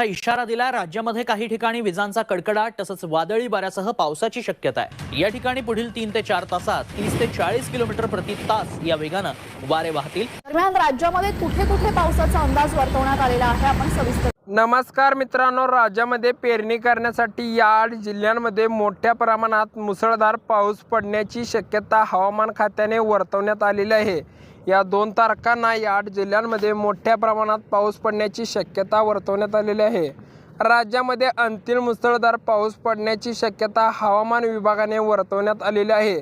हा इशारा दिलाय राज्यामध्ये काही ठिकाणी विजांचा कडकडाट तसंच वादळी वाऱ्यासह पावसाची शक्यता आहे. या ठिकाणी पुढील तीन ते चार तासात तीस ते चाळीस किलोमीटर प्रति तास या वेगानं वारे वाहतील. दरम्यान राज्यामध्ये कुठे कुठे पावसाचा अंदाज वर्तवण्यात आलेला आहे आपण सविस्तर नमस्कार मित्रांनो राज्यामध्ये पेरणी करण्यासाठी या आठ जिल्ह्यांमध्ये मोठ्या प्रमाणात मुसळधार पाऊस पडण्याची शक्यता हवामान खात्याने वर्तवण्यात आलेली आहे. या दोन तारखांना या आठ जिल्ह्यांमध्ये मोठ्या प्रमाणात पाऊस पडण्याची शक्यता वर्तवण्यात आलेली आहे. राज्यामध्ये अंतिम मुसळधार पाऊस पडण्याची शक्यता हवामान विभागाने वर्तवण्यात आलेली आहे.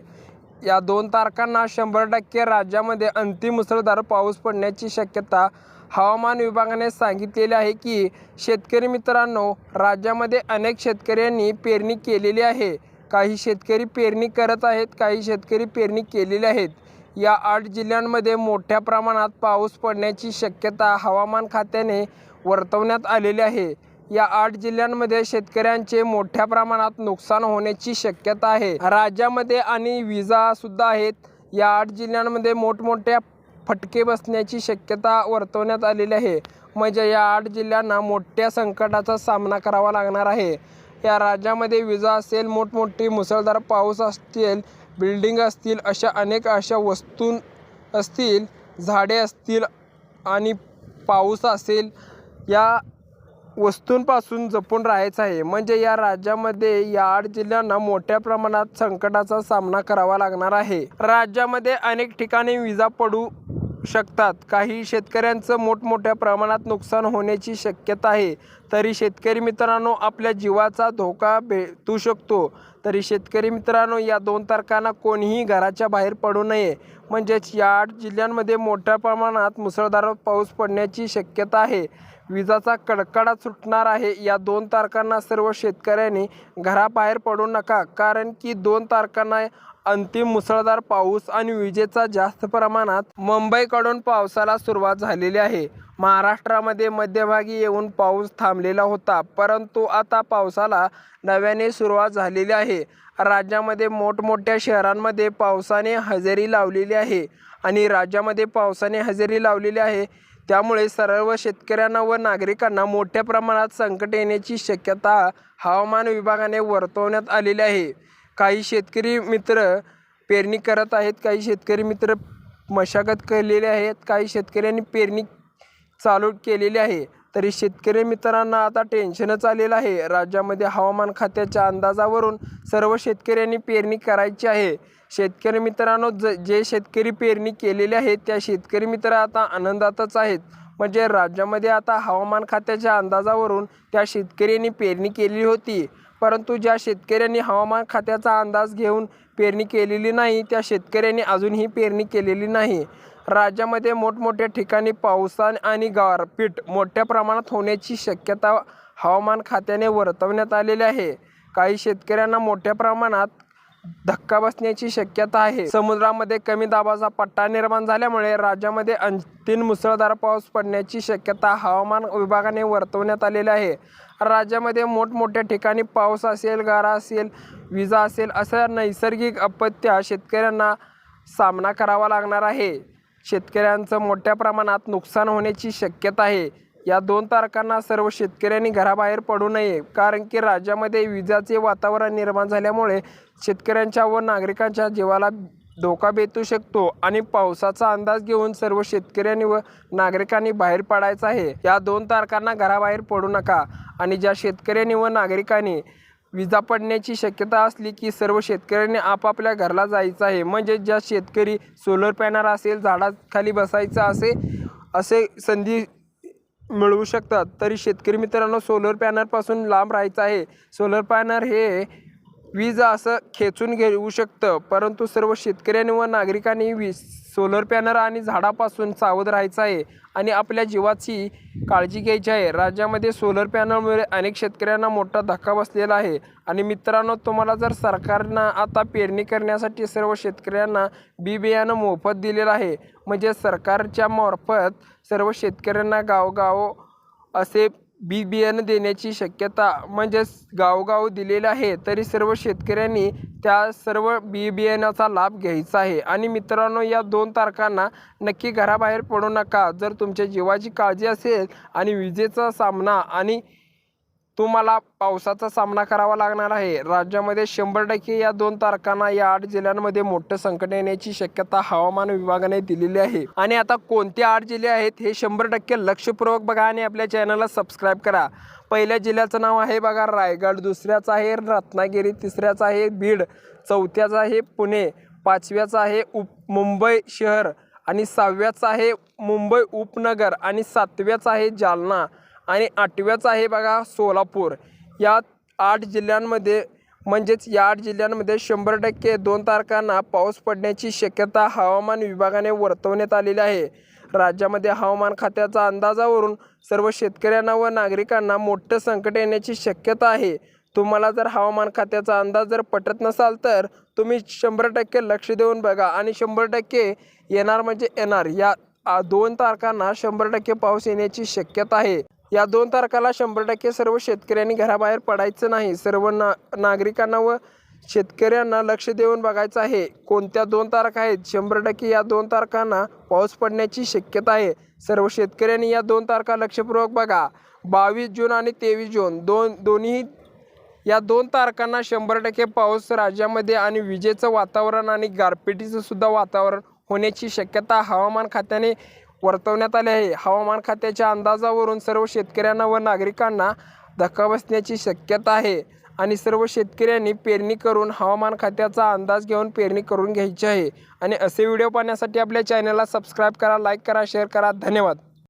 या दोन तारखांना शंभर टक्के राज्यामध्ये अंतिम मुसळधार पाऊस पडण्याची शक्यता हवामान विभागाने सांगितलेले आहे की शेतकरी मित्रांनो राज्यामध्ये अनेक शेतकऱ्यांनी पेरणी केलेली आहे. काही शेतकरी पेरणी करत आहेत काही शेतकरी पेरणी केलेली आहेत. या आठ जिल्ह्यांमध्ये मोठ्या प्रमाणात पाऊस पडण्याची शक्यता हवामान खात्याने वर्तवण्यात आलेली आहे. या आठ जिल्ह्यांमध्ये शेतकऱ्यांचे मोठ्या प्रमाणात नुकसान होण्याची शक्यता आहे. राज्यामध्ये आणि विजा सुद्धा आहेत. या आठ जिल्ह्यांमध्ये मोठमोठ्या फटके बसण्याची शक्यता वर्तवण्यात आलेली आहे. म्हणजे या आठ जिल्ह्यांना मोठ्या संकटाचा सामना करावा लागणार आहे. या राज्यामध्ये विजा असेल मोठमोठी मुसळधार पाऊस असतील बिल्डिंग असतील अशा अनेक अशा वस्तू असतील झाडे असतील आणि पाऊस असेल या वस्तूंपासून जपून राहायचं आहे. म्हणजे या राज्यामध्ये या आठ जिल्ह्यांना मोठ्या प्रमाणात संकटाचा सामना करावा लागणार आहे. राज्यामध्ये अनेक ठिकाणी विजा पडू शकतात. काही शेतकऱ्यांचं मोठमोठ्या प्रमाणात नुकसान होण्याची शक्यता आहे. तरी शेतकरी मित्रांनो आपल्या जीवाचा धोका भेटू शकतो. तरी शेतकरी मित्रांनो या दोन तारखांना कोणीही घराच्या बाहेर पडू नये. म्हणजेच या आठ जिल्ह्यांमध्ये मोठ्या प्रमाणात मुसळधार पाऊस पडण्याची शक्यता आहे. विजाचा कडकडा सुटणार आहे. या दोन तारखांना सर्व शेतकऱ्यांनी घराबाहेर पडू नका. कारण की दोन तारखांना अंतिम मुसळधार पाऊस आणि विजेचा जास्त प्रमाणात मुंबईकडून पावसाला सुरुवात झालेली आहे. महाराष्ट्रामध्ये मध्यभागी येऊन पाऊस थांबलेला होता परंतु आता पावसाला नव्याने सुरुवात झालेली आहे. राज्यामध्ये मोठमोठ्या शहरांमध्ये पावसाने हजेरी लावलेली आहे आणि राज्यामध्ये पावसाने हजेरी लावलेली आहे. त्यामुळे सर्व शेतकऱ्यांना व नागरिकांना मोठ्या प्रमाणात संकट येण्याची शक्यता हवामान विभागाने वर्तवण्यात आलेली आहे. काही शेतकरी मित्र पेरणी करत आहेत काही शेतकरी मित्र मशागत केलेले आहेत काही शेतकऱ्यांनी पेरणी चालू केलेली आहे. तरी शेतकरी मित्रांना आता टेन्शनच आलेलं आहे. राज्यामध्ये हवामान खात्याच्या अंदाजावरून सर्व शेतकऱ्यांनी पेरणी करायची आहे. शेतकरी मित्रांनो ज जे शेतकरी पेरणी केलेले आहेत त्या शेतकरी मित्र आता आनंदातच आहेत. म्हणजे राज्यामध्ये आता हवामान खात्याच्या अंदाजावरून त्या शेतकऱ्यांनी पेरणी केलेली होती. परंतु ज्या शेतकऱ्यांनी हवामान खात्याचा अंदाज घेऊन पेरणी केलेली नाही त्या शेतकऱ्यांनी अजूनही पेरणी केलेली नाही. राज्यामध्ये मोठमोठ्या ठिकाणी पावसान आणि गारपीट मोठ्या प्रमाणात होण्याची शक्यता हवामान खात्याने वर्तवण्यात आलेली आहे. काही शेतकऱ्यांना मोठ्या प्रमाणात धक्का बसण्याची शक्यता आहे. समुद्रामध्ये कमी दाबाचा पट्टा निर्माण झाल्यामुळे राज्यामध्ये अंतिम मुसळधार पाऊस पडण्याची शक्यता हवामान विभागाने वर्तवण्यात आलेली आहे. राज्यामध्ये मोठमोठ्या ठिकाणी पाऊस असेल गारा असेल विजा असेल अशा नैसर्गिक अपत्या शेतकऱ्यांना सामना करावा लागणार आहे. शेतकऱ्यांचं मोठ्या प्रमाणात नुकसान होण्याची शक्यता आहे. या दोन तारखांना सर्व शेतकऱ्यांनी घराबाहेर पडू नये कारण की राज्यामध्ये विजाचे वातावरण निर्माण झाल्यामुळे शेतकऱ्यांच्या व नागरिकांच्या जीवाला धोका बेतू शकतो आणि पावसाचा अंदाज घेऊन सर्व शेतकऱ्यांनी व नागरिकांनी बाहेर पडायचं आहे. या दोन तारखांना घराबाहेर पडू नका आणि ज्या शेतकऱ्यांनी व नागरिकांनी विजा पडण्याची शक्यता असली की सर्व शेतकऱ्यांनी आपापल्या घरला जायचं आहे. म्हणजे ज्या शेतकरी सोलर पॅनल असेल झाडाखाली बसायचं असे असे संधी मिळवू शकतात. तरी शेतकरी मित्रांनो सोलर पॅनलपासून लांब राहायचं आहे. सोलर पॅनल हे वीज असं खेचून घेऊ शकतं. परंतु सर्व शेतकऱ्यांनी व नागरिकांनी वीज सोलर पॅनल आणि झाडापासून सावध राहायचं आहे आणि आपल्या जीवाची काळजी घ्यायची आहे. राज्यामध्ये सोलर पॅनलमुळे अनेक शेतकऱ्यांना मोठा धक्का बसलेला आहे. आणि मित्रांनो तुम्हाला जर सरकारनं आता पेरणी करण्यासाठी सर्व शेतकऱ्यांना बी बियाणं मोफत दिलेलं आहे म्हणजे सरकारच्या मार्फत सर्व शेतकऱ्यांना गावगाव असे बी बियाणं देण्याची शक्यता म्हणजेच गावगाव दिलेलं आहे तरी सर्व शेतकऱ्यांनी त्या सर्व बी बियाण्याचा लाभ घ्यायचा आहे. आणि मित्रांनो या दोन तारखांना नक्की घराबाहेर पडू नका. जर तुमच्या जीवाची काळजी असेल आणि विजेचा सामना आणि तुम्हाला पावसाचा सामना करावा लागणार आहे. राज्यामध्ये शंभर टक्के या दोन तारखांना या आठ जिल्ह्यांमध्ये मोठं संकट येण्याची शक्यता हवामान विभागाने दिलेली आहे. आणि आता कोणते आठ जिल्हे आहेत हे शंभर टक्के लक्षपूर्वक बघा आणि आपल्या चॅनलला सबस्क्राईब करा. पहिल्या जिल्ह्याचं नाव आहे बघा रायगड दुसऱ्याचं आहे रत्नागिरी तिसऱ्याचं आहे बीड चौथ्याचं आहे पुणे पाचव्याचं आहे उप मुंबई शहर आणि सहाव्याचं आहे मुंबई उपनगर आणि सातव्याचं आहे जालना. आणि आठव्याचं आहे बघा सोलापूर. या आठ जिल्ह्यांमध्ये म्हणजेच या आठ जिल्ह्यांमध्ये शंभर टक्के दोन तारखांना पाऊस पडण्याची शक्यता हवामान विभागाने वर्तवण्यात आलेली आहे. राज्यामध्ये हवामान खात्याचा अंदाजावरून सर्व शेतकऱ्यांना व नागरिकांना मोठं संकट येण्याची शक्यता आहे. तुम्हाला जर हवामान खात्याचा अंदाज जर पटत नसाल तर तुम्ही शंभर टक्के लक्ष देऊन बघा आणि शंभर टक्के येणार म्हणजे येणार. या दोन तारखांना शंभर टक्के पाऊस येण्याची शक्यता आहे. या दोन तारखाला शंभर टक्के सर्व शेतकऱ्यांनी घराबाहेर पडायचं नाही. सर्व ना नागरिकांना व शेतकऱ्यांना लक्ष देऊन बघायचं आहे. कोणत्या दोन तारखा आहेत? शंभर टक्के या दोन तारखांना पाऊस पडण्याची शक्यता आहे. सर्व शेतकऱ्यांनी या दोन तारखा लक्षपूर्वक बघा. बावीस जून आणि तेवीस जून दोन दोन्ही या दोन तारखांना शंभर टक्के पाऊस राज्यामध्ये आणि विजेचं वातावरण आणि गारपिटीचं सुद्धा वातावरण होण्याची शक्यता हवामान खात्याने वर्तवण्यात आले आहे. हवामान खात्याच्या अंदाजावरून सर्व शेतकऱ्यांना व नागरिकांना धक्का बसण्याची शक्यता आहे आणि सर्व शेतकऱ्यांनी पेरणी करून हवामान खात्याचा अंदाज घेऊन पेरणी करून घ्यायची आहे. आणि असे व्हिडिओ पाहण्यासाठी आपल्या चॅनलला सबस्क्राईब करा लाईक करा शेअर करा. धन्यवाद.